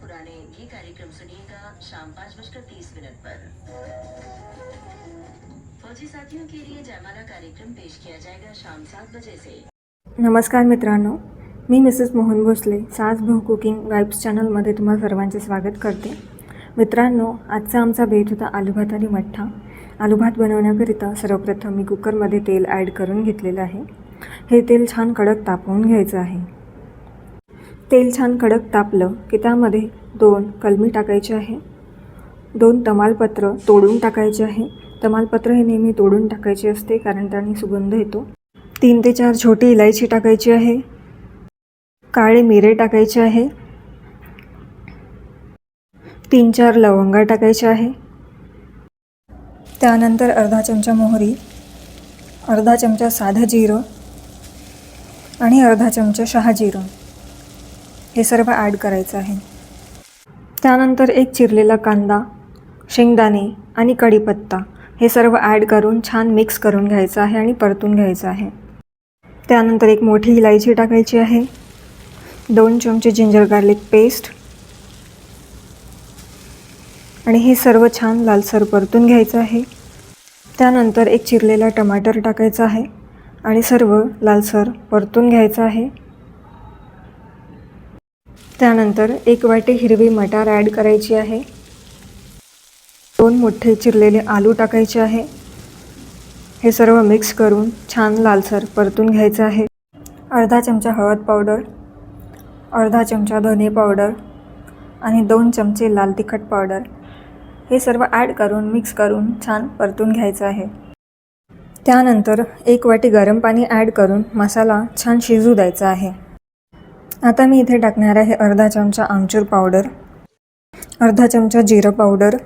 पुराने ये कार्यक्रम सुनिएगा शाम पाँच बजकर तीस मिनट पर। फौजी साथियों के लिए जयमाला कार्यक्रम पेश किया जाएगा शाम सात बजे से। नमस्कार मित्रांनो मी मिसेस मोहन भोसले सास भाऊ कुकिंग वाईब्स चॅनलमध्ये तुम्हाला सर्वांचे स्वागत करते. मित्रांनो आजचा आमचा बेत होता आलूभात आणि मठ्ठा. आलूभात बनवण्याकरिता सर्वप्रथम मी कुकरमध्ये तेल ॲड करून घेतलेलं आहे. हे तेल छान कडक तापवून घ्यायचं आहे. तेल छान कडक तापलं की त्यामध्ये दोन कलमी टाकायचे आहे. दोन तमालपत्र तोडून टाकायचे आहे. तमालपत्र हे नेहमी तोडून टाकायचे असते कारण त्याने सुगंध येतो. तीन ते चार छोटी इलायची टाकायची आहे. काळे मिरे टाकायचे आहे. तीन चार लवंगा टाकायच्या आहे. त्यानंतर अर्धा चमचा मोहरी अर्धा चमचा साधं जिरं आणि अर्धा चमचा शहाजिरं. हे सर्व ॲड करायचं आहे. त्यानंतर एक चिरलेला कांदा शेंगदाणे आणि कढीपत्ता हे सर्व ॲड करून छान मिक्स करून घ्यायचं आहे आणि परतून घ्यायचं आहे. त्यानंतर एक मोठी इलायची टाकायची आहे. दोन चमचे जिंजर गार्लिक पेस्ट आणि हे सर्व छान लालसर परतून घ्यायचं आहे. त्यानंतर एक चिरलेला टमाटर टाकायचा आहे आणि सर्व लालसर परतून घ्यायचं आहे. त्यानंतर एक वाटी हिरवी मटार ॲड करायची आहे. दोन मोठे चिरलेले आलू टाकायचे आहे. हे सर्व मिक्स करून छान लालसर परतून घ्यायचं आहे. अर्धा चमचा हळद पावडर अर्धा चमचा धने पावडर आणि दोन चमचे लाल तिखट पावडर. हे सर्व ॲड करून मिक्स करून छान परतून घ्यायचं आहे. त्यानंतर एक वाटी गरम पाणी ॲड करून मसाला छान शिजू द्यायचा आहे. आता मी इथे टाकणार आहे अर्धा चमचा आमचूर पावडर अर्धा चमचा जिरं पावडर.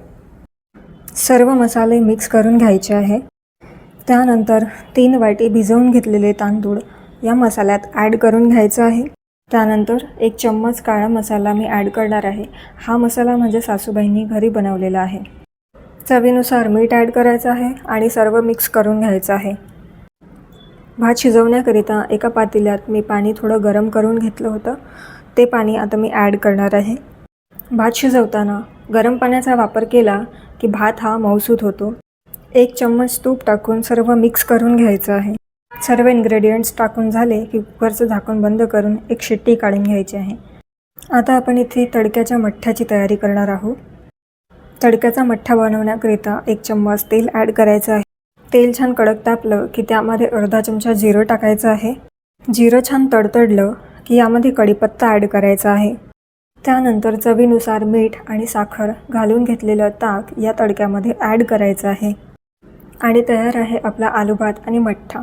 सर्व मसाले मिक्स करून घ्यायचे आहे. त्यानंतर तीन वाटी भिजवून घेतलेले तांदूळ या मसाल्यात ॲड करून घ्यायचं आहे. त्यानंतर एक चम्मच काळा मसाला मी ॲड करणार आहे. हा मसाला म्हणजे सासूबाईंनी घरी बनवलेला आहे. चवीनुसार मीठ ॲड करायचं आहे आणि सर्व मिक्स करून घ्यायचं आहे. भात शिजवण्याकरिता एका पातेल्यात मी पाणी थोडं गरम करून घेतलं होतं. ते पाणी आता मी ॲड करणार आहे. भात शिजवताना गरम पाण्याचा वापर केला की भात हा मऊसूत होतो. एक चम्मच तूप टाकून सर्व मिक्स करून घ्यायचं आहे. सर्व इन्ग्रेडियंट्स टाकून झाले की कुकरचं झाकण बंद करून एक शिट्टी काढून घ्यायची आहे. आता आपण इथे तडक्याच्या मठ्ठ्याची तयारी करणार आहोत. तडक्याचा मठ्ठा बनवण्याकरिता एक चम्मच तेल ॲड करायचं आहे. तेल छान कडक तापलं की त्यामध्ये अर्धा चमचा जिरं टाकायचं आहे. जिरं छान तडतडलं की यामध्ये कढीपत्ता ॲड करायचा आहे. त्यानंतर चवीनुसार मीठ आणि साखर घालून घेतलेलं ताक या तडक्यामध्ये ॲड करायचं आहे. आणि तयार आहे आपला आलू भात आणि मठ्ठा.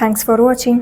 Thanks for watching